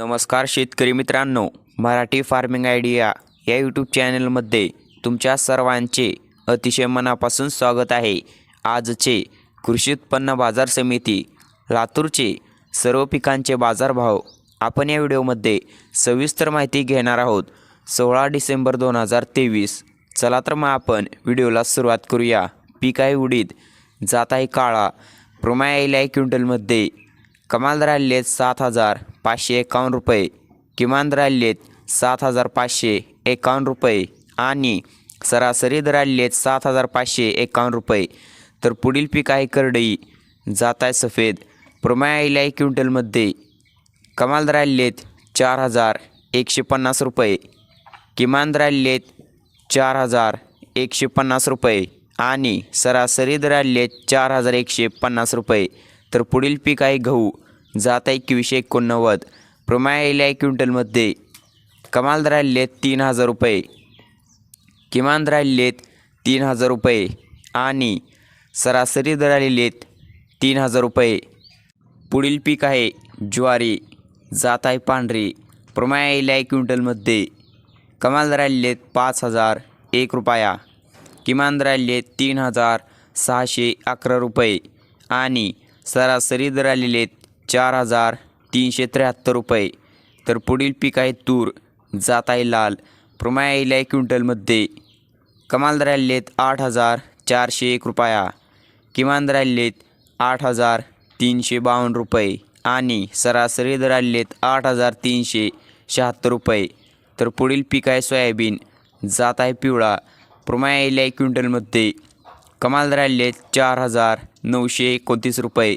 नमस्कार शेतकरी मित्रांनो मराठी फार्मिंग आयडिया या यूट्यूब चॅनलमध्ये तुमच्या सर्वांचे अतिशय मनापासून स्वागत आहे. आजचे कृषी उत्पन्न बाजार समिती लातूरचे सर्व पिकांचे बाजारभाव आपण या व्हिडिओमध्ये सविस्तर माहिती घेणार आहोत. सोळा डिसेंबर दोन हजार तेवीस चला तर मग आपण व्हिडिओला सुरुवात करूया. पीक आहे उडीद जात आहे काळा प्रोमा आहे क्विंटलमध्ये. कमाल राहिले सात हजार पाचशे एकावन्न रुपये किमान दर सात हजार पाचशे एकावन्न रुपये आणि सरासरी दर सात हजार पाचशे एकावन्न रुपये. तर पुढील पीक आहे करडई जात आहे सफेद. प्रमाय आहे क्विंटलमध्ये कमाल दर चार हजार एकशे पन्नास रुपये किमान दर चार हजार एकशे पन्नास रुपये आणि सरासरी दर चार हजार एकशे पन्नास रुपये. तर पुढील पीक आहे गहू जात आहे एकवीसशे एकोणनव्वद. प्रमाय येईल क्विंटलमध्ये. कमाल दर तीन हजार रुपये. किमान राहिलेत तीन हजार रुपये. आणि सरासरी दर आलेलेत तीन हजार रुपये. पुढील पीक आहे ज्वारी. जात आहे पांढरी. प्रमाय येईल क्विंटलमध्ये. कमाल राहिलेत पाच हजार एक रुपया. किमान दर तीन हजार सहाशे अकरा रुपये. आणि सरासरी दर आलेलेत चार हजार तीनशे त्र्याहत्तर रुपये. तर पुढील पीक आहे तूर जात आहे लाल प्रमाय येईल आहे क्विंटलमध्ये. कमाल राहिलेत आठ हजार चारशे एक रुपया. किमान राहिलेत आठ हजार तीनशे बावन्न रुपये. आणि सरासरी दर आलेत आठ हजार तीनशे शहात्तर रुपये. तर पुढील पीक आहे सोयाबीन जात आहे पिवळा प्रमाय येईल आहे क्विंटलमध्ये. कमाल राहिलेत चार हजार नऊशे एकोणतीस रुपये.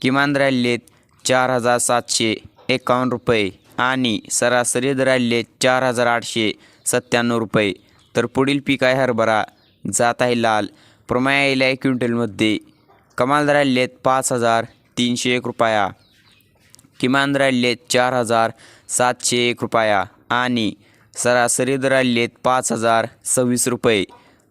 किमान राहिलेत चार हजार सातशे एकावन्न रुपये आणि सरासरी दर आलेत चार हजार आठशे सत्त्याण्णव रुपये. तर पुढील पीक आहे हरभरा. जात आहे लाल. प्रमाय येईल आहे क्विंटलमध्ये. कमाल दर आलेत पाच हजार तीनशे एक रुपया. किमान दर आलेत चार हजार सातशे एक रुपया आणि सरासरी दर आलेत पाच हजार सव्वीस रुपये.